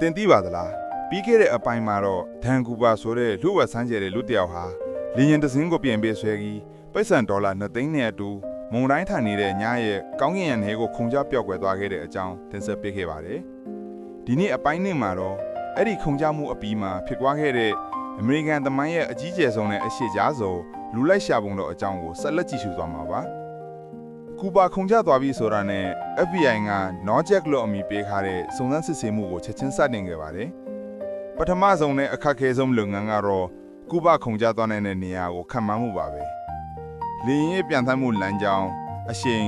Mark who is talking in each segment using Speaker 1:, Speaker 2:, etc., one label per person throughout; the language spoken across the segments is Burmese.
Speaker 1: တင်သိပါသလားပြီးခဲ့တဲ့အပိုင်းမှာတော့ဒန်ကူပါဆိုတဲ့လူဝက်ဆန်းကျဲတဲ့လူတစ်ယောက်ဟာလင်းရင်တစင်းကိုပြင်ပေးဆွဲပြီးပိတ်စံဒေါ်လာ2သိန်းနဲ့အတူမုံတိုင်းထန်နေတဲ့ညရဲ့ကောင်းကင်ရံထဲကိုခုန်ကြပျောက်ကွယ်သွားခဲ့တဲ့အကြောင်းတင်ဆက်ပေးခဲ့ပါတယ်ဒီနေ့အပိုင်းနှစ်မှာတော့အဲ့ဒီခုန်ကြမှုအပြီးမှာဖြစ်သွားခဲ့တဲ့အမေရိကန်သမိုင်းရဲ့အကြီးကျယ်ဆုံးနဲ့အရှိကြားဆုံးလူလိုက်ရှာပုံတော့အကြောင်းကိုဆက်လက်ကြည့်ရှုသွားမှာပါ ကူပါခုံကြသွားပြီဆိုတာနဲ့ FBI က Nojek လို့အမည်ပေးထားတဲ့စုံစမ်းစစ်ဆေးမှုကိုချက်ချင်းစတင်ခဲ့ပါတယ်။ပထမဆုံးနဲ့အခက်အခဲဆုံးလုပ်ငန်းကတော့ကူပါခုံကြသွားနိုင်တဲ့နေရာကိုခံမှန်းမှုပါပဲ။လေရင်ရဲ့ပြန်ထမ်းမှုလမ်းကြောင်းအရှိန်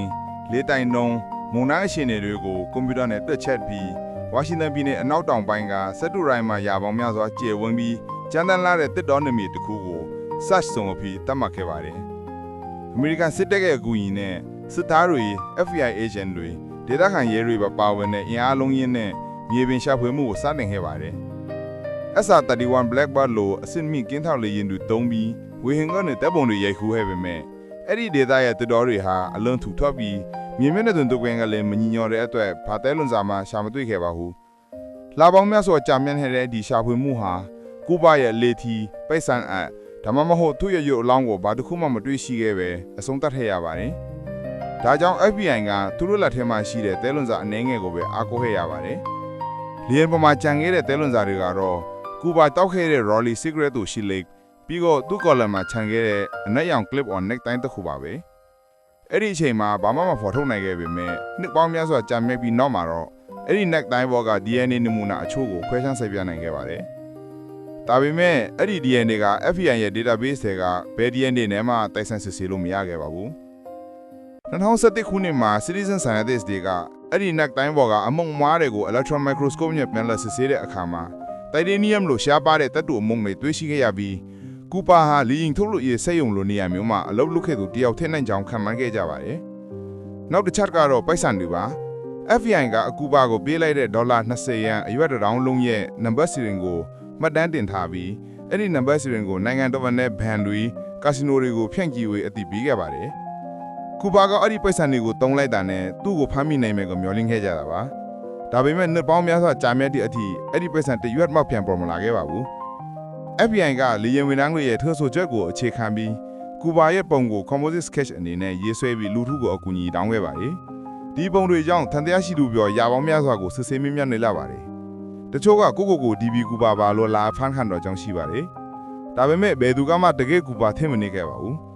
Speaker 1: လေးတိုင်နှုံးမုန်တိုင်းအရှိန်တွေကိုကွန်ပျူတာနဲ့တွက်ချက်ပြီးဝါရှင်တန်ပြည်နယ်အနောက်တောင်ပိုင်းကစက်တူရိုင်းမှာရာပေါင်းများစွာကျယ်ဝန်းပြီးကျန်းတန်းလာတဲ့တစ်တော်နေမီတစ်ခုကို search ဆုံးအဖြစ်သတ်မှတ်ခဲ့ပါတယ်။အမေရိကန်စစ်တပ်ရဲ့အကူအညီနဲ့ စစ်သားတွေ FBI agent တွေဒေသခံရဲတွေပါပါဝင်တဲ့အင်အားလုံးရင်းနဲ့မြေပြင်ရှာဖွေမှုကိုစတင်ခဲ့ပါတယ်။ SR31 Blackbird လိုအစစ်မိကင်းထောက်လေယာဉ်တွေတုံးပြီးဝေဟင်ကနေတပ်ပုံတွေရိုက်ခူးခဲ့ပေမဲ့အဲ့ဒီဒေသရဲ့တတော်တွေဟာအလွန်ထူထောက်ပြီးမြေမျက်နှာသွင်တုပ်ကွင်းကလည်းမညီညွတ်တဲ့အတွက်ဘာတဲလွန်စာမှရှာမတွေ့ခဲ့ပါဘူး။လာပေါင်းများစွာကြာမြင့်နေတဲ့ဒီရှာဖွေမှုဟာကုဘရဲ့လေထီပိတ်ဆန်အပ်ဒါမှမဟုတ်သူ့ရဲ့ရုပ်အလောင်းကိုဘာတစ်ခုမှမတွေ့ရှိခဲ့ပဲအဆုံးသတ်ထည့်ရပါတယ်။ ဒါကြောင့် FBI ကသူတို့လက်ထဲမှာရှိတဲ့တဲလွန်စာအနှဲငယ်ကိုပဲအားကိုးခဲ့ရပါတယ်။လီယန်ပေါ်မှာကြံခဲ့တဲ့တဲလွန်စာတွေကတော့ကူဘာတောက်ခဲ့တဲ့ Rolly Cigarette တို့ရှိလိမ့်ပြီးတော့သူ့ကော်လမ်မှာခြံခဲ့တဲ့အနက်ရောင် clip on neck တိုင်းတစ်ခုပါပဲ။အဲ့ဒီအချိန်မှာဘာမှမဖော်ထုတ်နိုင်ခဲ့ပေမဲ့နှစ်ပေါင်းများစွာကြာမြင့်ပြီးနောက်မှာတော့အဲ့ဒီ neck တိုင်းဘောက DNA နမူနာအချို့ကိုခွဲခြမ်းဆက်ပြနိုင်ခဲ့ပါတယ်။ဒါပေမဲ့အဲ့ဒီ DNA က FBI ရဲ့ database တွေကဘယ် DNA နဲ့မှတိုက်ဆိုင်စစ်ဆေးလို့မရခဲ့ပါဘူး 2017ခုနှစ်မှာ Citizen Scientist တွေကအဲ့ဒီ neck တိုင်းပေါ်ကအမုံမွားတွေကို electron microscope နဲ့ပြန်လည်စစ်ဆေးတဲ့အခါမှာ titanium လို့ရှားပါတဲ့တပ်တူအမုံတွေတွေ့ရှိခဲ့ရပြီးကူပါဟာလီယင်ထုတ်လို့ရစက်ရုံလိုနေရာမျိုးမှာအလုပ်လုပ်ခဲ့သူတယောက်ထက်နိုင်ကြောင်းခံမှန်းခဲ့ကြပါတယ်နောက်တစ်ချက်ကတော့ပိုက်ဆံတွေပါ FBI ကအကူပါကိုပေးလိုက်တဲ့ဒေါ်လာ20ရန်အရွက်တစ်တောင်းလုံးရဲ့နံပါတ်စီရင်ကိုမှတ်တမ်းတင်ထားပြီးအဲ့ဒီနံပါတ်စီရင်ကိုနိုင်ငံတော်ဝန်နဲ့ဘဏ်တွေကာစီနိုတွေကိုဖြန့်ကြည့်ဝေအသိပေးခဲ့ပါတယ်။ ကူပါကအဲ့ဒီပိုက်ဆံတွေကိုတုံးလိုက်တာနဲ့သူ့ကိုဖမ်းမိနိုင်မယ်ကိုမျှော်လင့်ခဲ့ကြတာပါ။ဒါပေမဲ့နှစ်ပေါင်းများစွာကြာမြတ်သည့်အထိအဲ့ဒီပိုက်ဆံတရွက်မှပြန်ပေါ်မလာခဲ့ပါဘူး။ FBI ကလီယန်ဝန်ထမ်းတွေရဲ့ထွဆိုချက်ကိုအခြေခံပြီးကူပါရဲ့ပုံကို composite sketch အနေနဲ့ရေးဆွဲပြီးလူထုကိုအကူအညီတောင်းခဲ့ပါတယ်။ဒီပုံတွေကြောင့်ထန်တရားရှိသူပြောရာပေါင်းများစွာကိုစစ်ဆေးမြင့်မြတ်နေလာပါတယ်။တချို့ကကိုကိုကို DB ကူပါပါလို့လာဖန်ခံတော့ကြောင်းရှိပါတယ်။ဒါပေမဲ့ဘယ်သူကမှတကယ်ကူပါထင်မနေခဲ့ပါဘူး။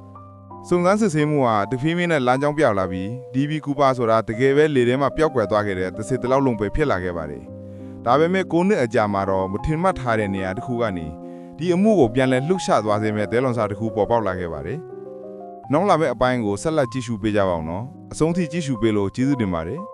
Speaker 1: စုံစမ်းစစ်ဆေးမှုဟာတဖြည်းဖြည်းနဲ့လမ်းကြောင်းပြောက်လာပြီး DB ကူပါဆိုတာတကယ်ပဲလေထဲမှာပျောက်ကွယ်သွားခဲ့တဲ့တစ်စစ်တစ်လောက်လုံးပဲဖြစ်လာခဲ့ပါတယ်။ဒါပေမဲ့ကိုနှစ်အကြာမှာတော့မထင်မှတ်ထားတဲ့နေရာတစ်ခုကနေဒီအမှုကိုပြန်လည်လှုပ်ရှားသွားစေမဲ့ဒဲလွန်စာတစ်ခုပေါ်ပေါက်လာခဲ့ပါတယ်။နောက်လာမယ့်အပိုင်းကိုဆက်လက်ကြည့်ရှုပေးကြပါအောင်နော်။အဆုံးထိကြည့်ရှုပေးလို့ကျေးဇူးတင်ပါတယ်။